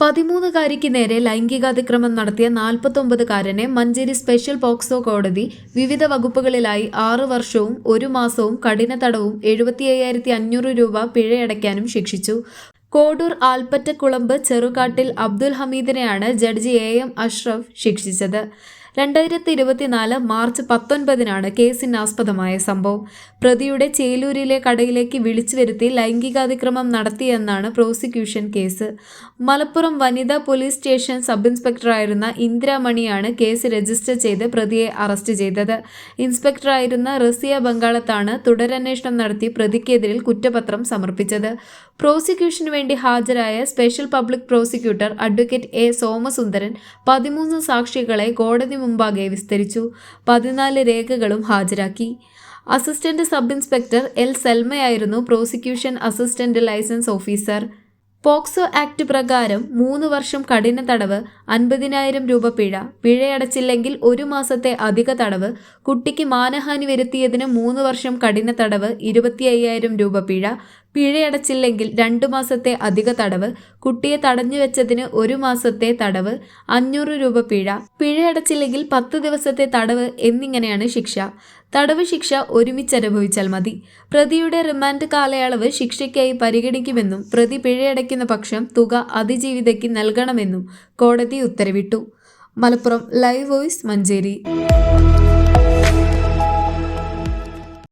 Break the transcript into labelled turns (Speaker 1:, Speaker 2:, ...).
Speaker 1: പതിമൂന്നുകാരിക്ക് നേരെ ലൈംഗികാതിക്രമം നടത്തിയ നാൽപ്പത്തൊമ്പതുകാരനെ മഞ്ചേരി സ്പെഷ്യൽ പോക്സോ കോടതി വിവിധ വകുപ്പുകളിലായി ആറു വർഷവും ഒരു മാസവും കഠിന തടവും എഴുപത്തി അയ്യായിരത്തി അഞ്ഞൂറ് രൂപ പിഴയടയ്ക്കാനും ശിക്ഷിച്ചു. കോടൂർ ആൽപ്പറ്റക്കുളമ്പ് ചെറുകാട്ടിൽ അബ്ദുൽ ഹമീദിനെയാണ് ജഡ്ജി എ എം അഷ്റഫ് ശിക്ഷിച്ചത്. രണ്ടായിരത്തി ഇരുപത്തിനാല് മാർച്ച് പത്തൊൻപതിനാണ് കേസിനാസ്പദമായ സംഭവം. പ്രതിയുടെ ചേലൂരിലെ കടയിലേക്ക് വിളിച്ചു വരുത്തി ലൈംഗികാതിക്രമം നടത്തിയെന്നാണ് പ്രോസിക്യൂഷൻ കേസ്. മലപ്പുറം വനിതാ പോലീസ് സ്റ്റേഷൻ സബ് ഇൻസ്പെക്ടറായിരുന്ന ഇന്ദിരാമണിയാണ് കേസ് രജിസ്റ്റർ ചെയ്ത് പ്രതിയെ അറസ്റ്റ് ചെയ്തത്. ഇൻസ്പെക്ടറായിരുന്ന റസിയ ബംഗാളത്താണ് തുടരന്വേഷണം നടത്തി പ്രതിക്കെതിരിൽ കുറ്റപത്രം സമർപ്പിച്ചത്. പ്രോസിക്യൂഷന് വേണ്ടി ഹാജരായ special public prosecutor advocate A. Somasundaran പതിമൂന്ന് സാക്ഷികളെ കോടതി മുമ്പാകെ വിസ്തരിച്ചു. പതിനാല് രേഖകളും ഹാജരാക്കി. Assistant sub inspector L സെൽമയായിരുന്നു prosecution assistant liaison officer. POCSO act പ്രകാരം മൂന്ന് വർഷം കഠിന തടവ് അൻപതിനായിരം രൂപ പിഴ പിഴയടച്ചില്ലെങ്കിൽ ഒരു മാസത്തെ അധിക തടവ് കുട്ടിക്ക് മാനഹാനി വരുത്തിയതിന് മൂന്ന് വർഷം കഠിന തടവ് ഇരുപത്തി അയ്യായിരം രൂപ പിഴ പിഴയടച്ചില്ലെങ്കിൽ രണ്ടു മാസത്തെ അധിക തടവ് കുട്ടിയെ തടഞ്ഞു വെച്ചതിന് ഒരു മാസത്തെ തടവ് അഞ്ഞൂറ് രൂപ പിഴ പിഴയടച്ചില്ലെങ്കിൽ പത്ത് ദിവസത്തെ തടവ് എന്നിങ്ങനെയാണ് ശിക്ഷ. തടവ് ശിക്ഷ ഒരുമിച്ച് അനുഭവിച്ചാൽ മതി. പ്രതിയുടെ റിമാൻഡ് കാലയളവ് ശിക്ഷയ്ക്കായി പരിഗണിക്കുമെന്നും പ്രതി പിഴയടയ്ക്കുന്ന പക്ഷം തുക അതിജീവിതയ്ക്ക് നൽകണമെന്നും കോടതി ഉത്തരവിട്ടു. Malappuram live voice Manjeri.